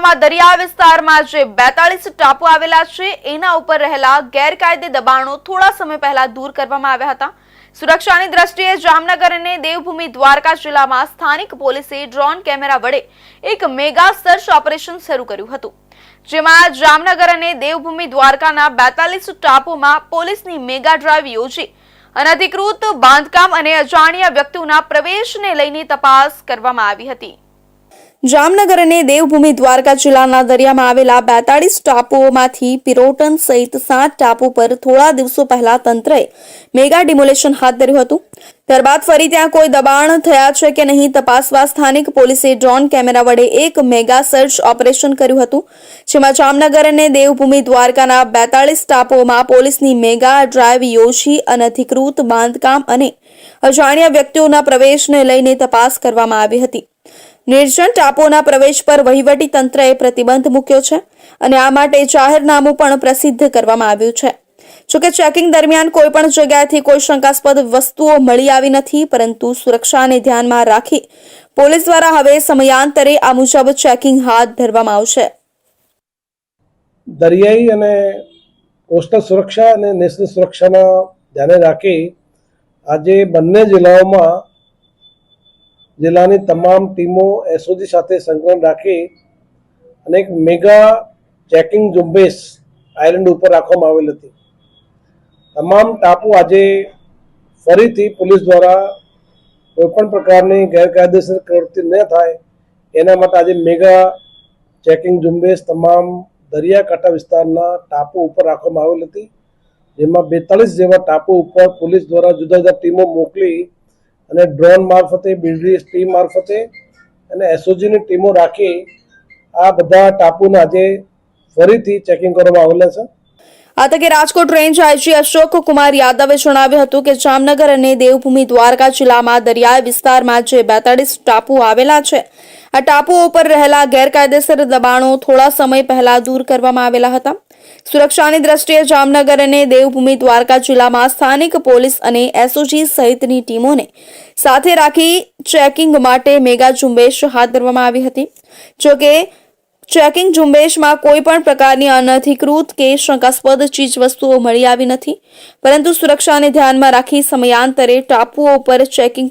જિલ્લામાં દરિયા વિસ્તારમાં જે બેતાળીસ ટાપુ આવેલા છે. એના ઉપર રહેલા ગેરકાયદે દબાણો થોડા સમય પહેલા દૂર કરવામાં આવ્યા હતા. સુરક્ષાની દ્રષ્ટિએ જામનગર અને દેવભૂમિ દ્વારકા જિલ્લામાં સ્થાનિક પોલીસે ડ્રોન કેમેરા વડે એક મેગા સર્ચ ઓપરેશન શરૂ કર્યું હતું. જેમાં જામનગર અને દેવભૂમિ દ્વારકાના બેતાલીસ ટાપુમાં પોલીસની મેગા ડ્રાઈવ યોજી અનધિકૃત બાંધકામ અને અજાણ્યા વ્યક્તિઓના પ્રવેશને લઈને તપાસ કરવામાં આવી હતી. જામનગર અને દેવભૂમિ દ્વારકા જિલ્લાના દરિયામાં આવેલા બેતાળીસ ટાપુઓમાંથી પિરોટન સહિત સાત ટાપુ પર થોડા દિવસો પહેલા તંત્રએ મેગા ડિમોલેશન હાથ ધર્યું હતું. ત્યારબાદ ફરી ત્યાં કોઈ દબાણ થયા છે કે નહીં તપાસવા સ્થાનિક પોલીસે ડ્રોન કેમેરા વડે એક મેગા સર્ચ ઓપરેશન કર્યું હતું. જેમાં જામનગર અને દેવભૂમિ દ્વારકાના બેતાળીસ ટાપુઓમાં પોલીસની મેગા ડ્રાઈવ યોજી અનધિકૃત બાંધકામ અને અજાણ્યા વ્યક્તિઓના પ્રવેશને લઈને તપાસ કરવામાં આવી હતી. નિર્જન ટાપોના પ્રવેશ પર વહીવટી તંત્રએ પ્રતિબંધ મૂક્યો છે અને આ માટે જાહેરનામું પણ પ્રસિદ્ધ કરવામાં આવ્યું છે. જોકે ચેકિંગ દરમિયાન કોઈ પણ જગ્યાએથી કોઈ શંકાસ્પદ વસ્તુઓ મળી આવી નથી, પરંતુ સુરક્ષાને ધ્યાનમાં રાખી પોલીસ દ્વારા હવે સમયાંતરે આ મુજબ ચેકિંગ હાથ ધરવામાં આવશે. દરિયાઈ અને કોસ્ટલ સુરક્ષા અને નેશનલ સુરક્ષાના ધ્યાને રાખી આજે બંને જિલ્લાઓમાં જિલ્લાની તમામ ટીમો એસઓજી સાથે સંકલન રાખી અને એક મેગા ચેકિંગ ઝુંબેશ આઇલેન્ડ ઉપર રાખવામાં આવેલ હતી. તમામ ટાપુ આજે ફરીથી પોલીસ દ્વારા કોઈપણ પ્રકારની ગેરકાયદેસર પ્રવૃત્તિ ન થાય, એના માટે આજે મેગા ચેકિંગ ઝુંબેશ તમામ દરિયાકાંઠા વિસ્તારના ટાપુ ઉપર રાખવામાં આવેલ હતી, જેમાં બેતાલીસ જેવા ટાપુ ઉપર પોલીસ દ્વારા જુદા જુદા ટીમો મોકલી અને ડ્રોન મારફતે બિલ્ડરીસ ટીમ મારફતે અને એસઓજીની ટીમો રાખી આ બધા ટાપુને આજે ફરીથી ચેકિંગ કરવામાં આવેલા છે. આ તકે રાજકોટ રેન્જ આઈજી અશોક કુમાર યાદવે જણાવ્યું હતું કે જામનગર અને દેવભૂમિ દ્વારકા જિલ્લામાં દરિયાઈ વિસ્તારમાં જે બેતાળીસ ટાપુ આવેલા છે, આ ટાપુઓ ઉપર રહેલા ગેરકાયદેસર દબાણો થોડા સમય પહેલા દૂર કરવામાં આવેલા હતા. સુરક્ષાની દ્રષ્ટિએ જામનગર અને દેવભૂમિ દ્વારકા જિલ્લામાં સ્થાનિક પોલીસ અને એસઓજી સહિતની ટીમોને સાથે રાખી ચેકિંગ માટે મેગા ઝુંબેશ હાથ ધરવામાં આવી હતી. જોકે ચેકિંગ ઝુંબેશમાં કોઈ પણ પ્રકારની અનધિકૃત કે શંકાસ્પદ ચીજ વસ્તુઓ મળી આવી નથી. પરંતુ સુરક્ષાને ધ્યાનમાં રાખી સમયાંતરે ટાપુઓ પર ચેકિંગ